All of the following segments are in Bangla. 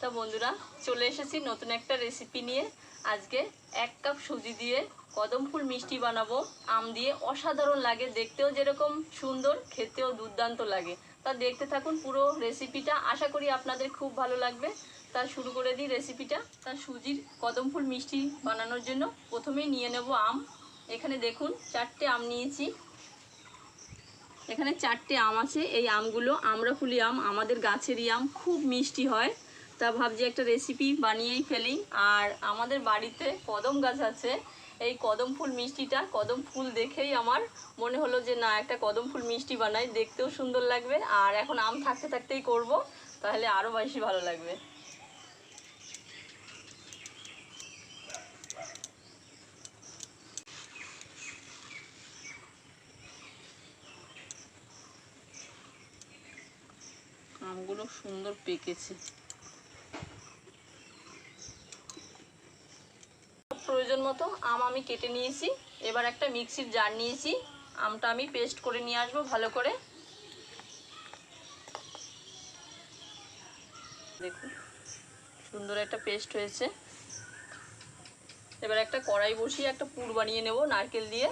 তা বন্ধুরা, চলে এসেছি নতুন একটা রেসিপি নিয়ে। আজকে এক কাপ সুজি দিয়ে কদম ফুল মিষ্টি বানাবো। আম দিয়ে অসাধারণ লাগে, দেখতেও যেরকম সুন্দর, খেতেও দুর্দান্ত লাগে। তা দেখতে থাকুন পুরো রেসিপিটা আশা করি আপনাদের খুব ভালো লাগবে। তা শুরু করে দিই রেসিপিটা তা সুজির কদম ফুল মিষ্টি বানানোর জন্য প্রথমেই নিয়ে নেব আম। এখানে দেখুন, চারটে আম নিয়েছি। এখানে চারটে আম আছে। এই আমগুলো আমরাফুলি আম, আমাদের গাছেরই আম, খুব মিষ্টি হয়। তা ভাবছি একটা রেসিপি বানিয়েই ফেলি। আর আমাদের বাড়িতে কদম গাছ আছে। এই কদম ফুল মিষ্টিটা, কদম ফুল দেখেই আমার মনে হলো যে, না, একটা কদম ফুল মিষ্টি বানাই। দেখতেও সুন্দর লাগবে। আর এখন আম থাকতে থাকতেই করব, তাহলে আরও বেশি ভালো লাগবে। আমগুলো সুন্দর পেকেছে। প্রয়োজন মতো আম আমি কেটে নিয়েছি। এবার একটা মিক্সির জার নিয়েছি। আমটা আমি পেস্ট করে নিয়ে আসব ভালো করে। দেখুন, সুন্দর একটা পেস্ট হয়েছে। এবার একটা কড়াই বসিয়ে একটা পুর বানিয়ে নেব নারকেল দিয়ে।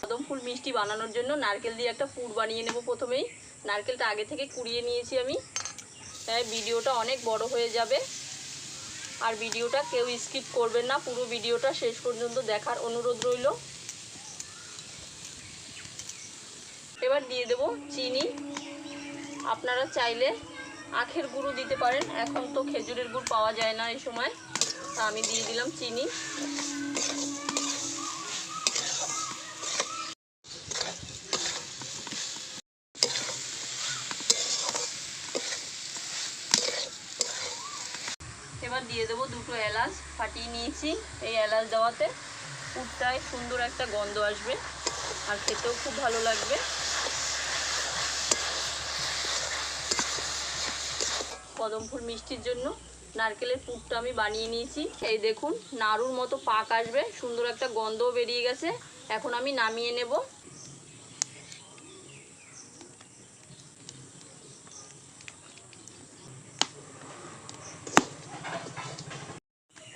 কদম ফুল, মিষ্টি বানানোর জন্য নারকেল দিয়ে একটা পুর বানিয়ে নেব প্রথমেই। নারকেলটা আগে থেকে কুড়িয়ে নিয়েছি আমি। তাই ভিডিওটা অনেক বড় হয়ে যাবে। আর ভিডিওটা কেউ স্কিপ করবেন না, পুরো ভিডিওটা শেষ পর্যন্ত দেখার অনুরোধ রইল। এবার দিয়ে দেব চিনি। আপনারা চাইলে আখের গুঁড়ো দিতে পারেন, এখন তো খেজুরের গুড় পাওয়া যায় না এই সময়, তা আমি দিয়ে দিলাম চিনি এবার দুটো এলাচ ফাটিয়ে নিয়েছি। এই এলাচ দেওয়াতে পুরটায় সুন্দর একটা গন্ধ আসবে আর খেতেও খুব ভালো লাগবে। কদম ফুল মিষ্টির জন্য নারকেলের পুরটা আমি বানিয়ে নিয়েছি। এই দেখুন, নাড়ুর মতো পাক আসবে, সুন্দর একটা গন্ধও বেরিয়ে গেছে। এখন আমি নামিয়ে নেব।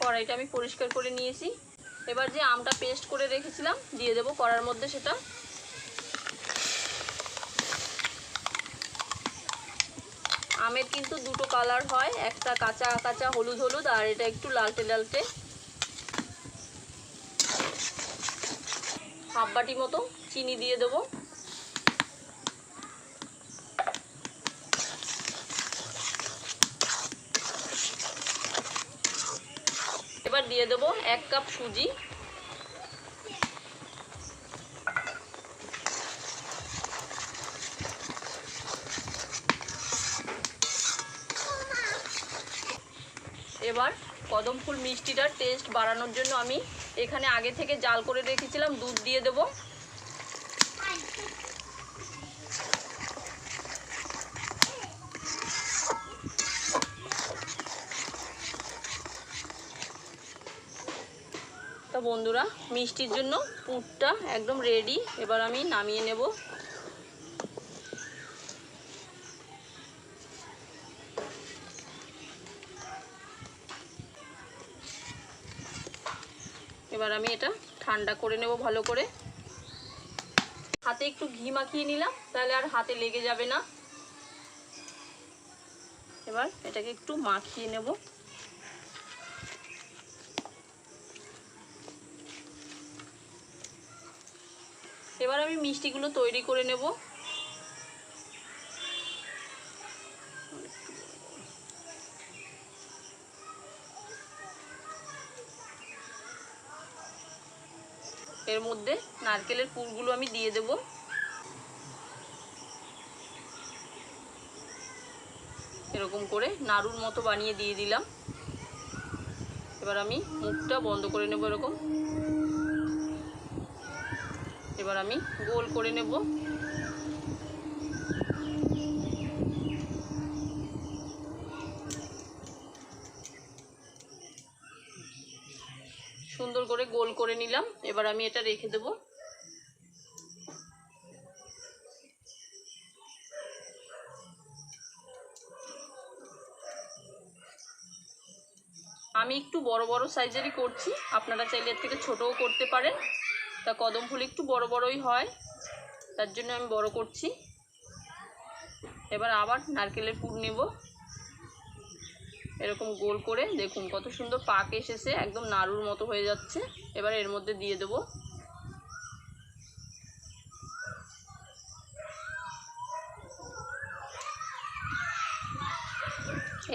কড়াইটা আমি পরিষ্কার করে নিয়েছি। এবার যে আমটা পেস্ট করে রেখেছিলাম, দিয়ে দেবো কড়ার মধ্যে সেটা। আমের কিন্তু দুটো কালার হয়, একটা কাঁচা কাঁচা হলুদ হলুদ, আর এটা একটু লালটে লালটে। হাফ বাটি মতো চিনি দিয়ে দেবো এবার দিয়ে দেবো এক কাপ সুজি। এবার কদম ফুল মিষ্টিটার টেস্ট বাড়ানোর জন্য আমি এখানে আগে থেকে জাল করে রেখেছিলাম, দুধ দিয়ে দেবো। বন্ধুরা, মিষ্টির জন্য পুরটা একদম রেডি এবার আমি নামিয়ে নেব। এবার আমি এটা ঠান্ডা করে নেব ভালো করে। হাতে একটু ঘি মাখিয়ে নিলাম, তাহলে আর হাতে লেগে যাবে না। এবার এটাকে একটু মাখিয়ে নেব। এবার আমি মিষ্টিগুলো তৈরি করে নেব। এর মধ্যে নারকেলের পুরগুলো আমি দিয়ে দেব। এরকম করে নাড়ুর মতো বানিয়ে দিয়ে দিলাম। এবার আমি মুখটা বন্ধ করে নেব এরকম। এবার আমি গোল করে নেব। সুন্দর করে গোল করে নিলাম। এবার আমি এটা রেখে দেবো। আমি একটু বড় বড় সাইজেরই করছি। আপনারা চাইলে এর থেকে ছোটও করতে পারেন। তা কদম ফুল একটু বড় বড়ই হয়, তার জন্য আমি বড় করছি। এবার আবার নারকেলের পুর নেব। এরকম গোল করে দেখুন কত সুন্দর পাক এসেছে, একদম নাড়ুর মতো হয়ে যাচ্ছে। এবার এর মধ্যে দিয়ে দেবো।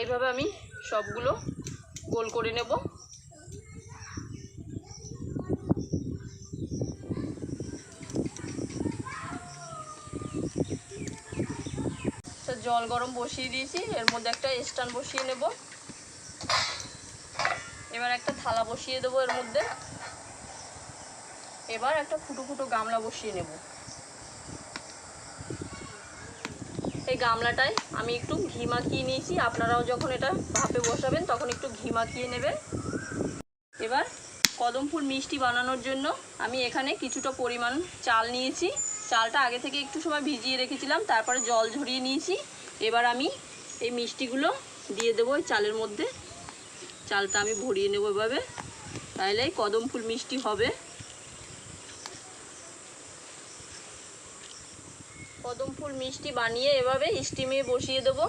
এইভাবে আমি সবগুলো গোল করে নেব তো জল গরম বসিয়ে দিয়েছি। এর মধ্যে একটা স্ট্যান্ড বসিয়ে নেব। এবার একটা থালা বসিয়ে দেবো এর মধ্যে। এবার একটা ফুটো ফুটো গামলা বসিয়ে নেব। এই গামলাটায় আমি একটু ঘি মাখিয়ে নিয়েছি। আপনারাও যখন এটা ভাপে বসাবেন, তখন একটু ঘি মাখিয়ে নেবেন। এবার কদম ফুল মিষ্টি বানানোর জন্য আমি এখানে কিছুটা পরিমাণ চাল নিয়েছি। চালটা আগে থেকে একটু সময় ভিজিয়ে রেখেছিলাম, তারপরে জল ঝরিয়ে নিয়েছি। এবার আমি এই মিষ্টিগুলো দিয়ে দেবো ওই চালের মধ্যে। চালটা আমি ভরিয়ে নেব এভাবে তাহলে কদম ফুল মিষ্টি হবে। কদম ফুল মিষ্টি বানিয়ে এভাবে স্টিমে বসিয়ে দেবো।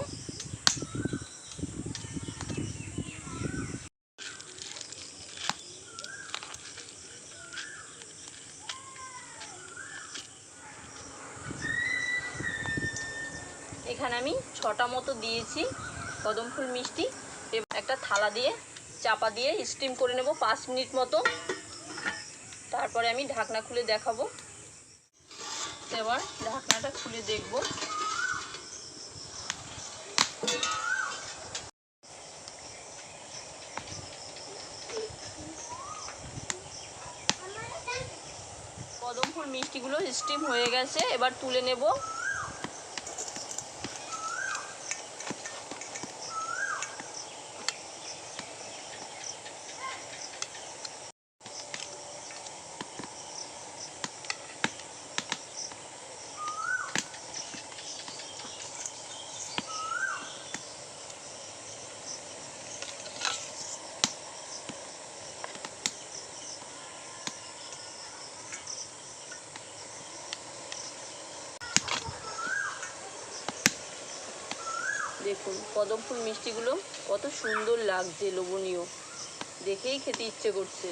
এখানে আমি ছটা মতো দিয়েছি কদম ফুল মিষ্টি। একটা থালা দিয়ে, চাপা দিয়ে স্টিম করে নেব পাঁচ মিনিট মতো। তারপরে আমি ঢাকনা খুলে দেখাবো। এবার ঢাকনাটা খুলে দেখব। কদম ফুল মিষ্টিগুলো স্টিম হয়ে গেছে। এবার তুলে নেব। দেখুন কদম ফুল মিষ্টিগুলো কত সুন্দর লাগছে, লোভনীয়। দেখেই খেতে ইচ্ছে করছে।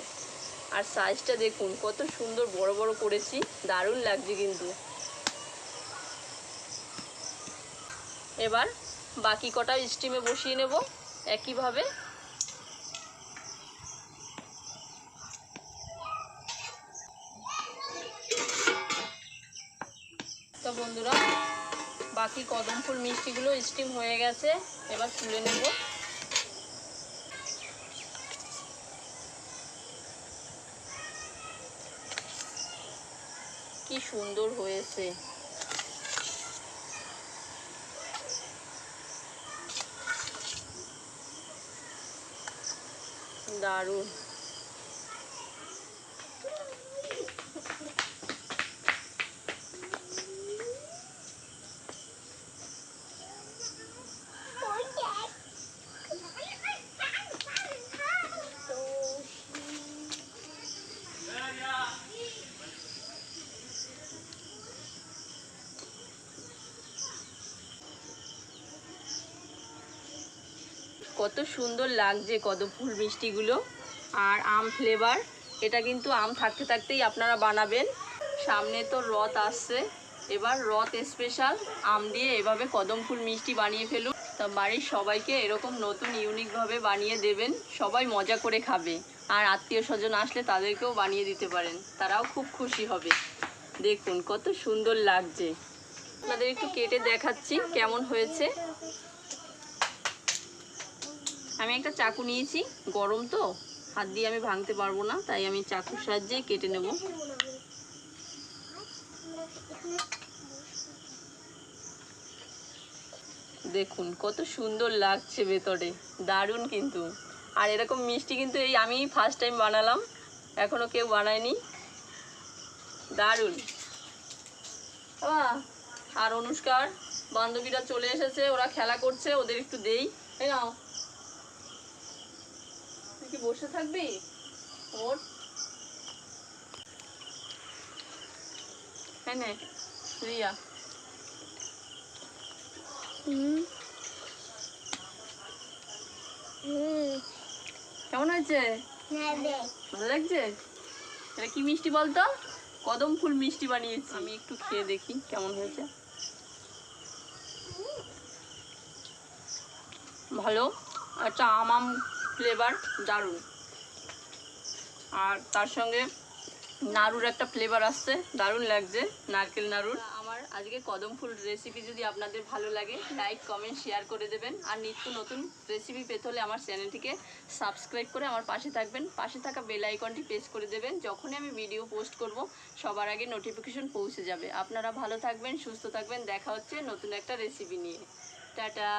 আর সাইজটা দেখুন, কত সুন্দর বড় বড় করেছি, দারুণ লাগছে কিন্তু। এবার বাকি কটা স্টিমে বসিয়ে নেব। একইভাবে তো বন্ধুরা বাকি কদম ফুল মিষ্টিগুলো স্টিম হয়ে গেছে এবার তুলে নেব। কি সুন্দর হয়েছে। দারুণ। কত সুন্দর লাগছে কদম ফুল মিষ্টিগুলো। আর আম ফ্লেভার এটা কিন্তু আম থাকতে থাকতেই আপনারা বানাবেন। সামনে তো রথ আসছে, এবার রথ স্পেশাল আম দিয়ে এভাবে কদম ফুল মিষ্টি বানিয়ে ফেলুন। তা বাড়ির সবাইকে এরকম নতুন ইউনিকভাবে বানিয়ে দেবেন, সবাই মজা করে খাবে। আর আত্মীয় স্বজন আসলে তাদেরকেও বানিয়ে দিতে পারেন, তারাও খুব খুশি হবে। দেখুন কত সুন্দর লাগছে। আপনাদের একটু কেটে দেখাচ্ছি কেমন হয়েছে। আমি একটা চাকু নিয়েছি, গরম তো, হাত দিয়ে আমি ভাঙতে পারব না, তাই আমি চাকুর সাহায্যে কেটে নেব। দেখুন, কত সুন্দর লাগছে ভেতরে, দারুণ কিন্তু। আর এরকম মিষ্টি কিন্তু এই আমি ফার্স্ট টাইম বানালাম, এখনও কেউ বানায়নি। দারুণ। আর অনুষ্কার, বান্ধবীরা চলে এসেছে, ওরা খেলা করছে, ওদের একটু দেই, এই নাও। তুই কি বসে থাকবি? ওর। হ্যাঁ রিয়া। কেমন হয়েছে? ভালো। লাগছে? এটা কি মিষ্টি বলতো কদম ফুল মিষ্টি বানিয়েছি। আমি একটু খেয়ে দেখি কেমন হয়েছে। ভালো। একটা আম আম ফ্লেভার দারুণ। আর তার সঙ্গে নাড়ুর একটা ফ্লেভার আসছে, দারুণ লাগছে, নারকেল নাড়ুর। আমার আজকে কদম ফুল রেসিপি যদি আপনাদের ভালো লাগে লাইক কমেন্ট শেয়ার করে দেবেন। আর নিত্য নতুন রেসিপি পেতে হলে আমার চ্যানেলটিকে সাবস্ক্রাইব করে আমার পাশে থাকবেন। পাশে থাকা বেল আইকনটি প্রেস করে দেবেন। যখনই আমি ভিডিও পোস্ট করব, সবার আগে নোটিফিকেশন পৌঁছে যাবে। আপনারা ভালো থাকবেন, সুস্থ থাকবেন। দেখা হচ্ছে নতুন একটা রেসিপি নিয়ে। টাটা!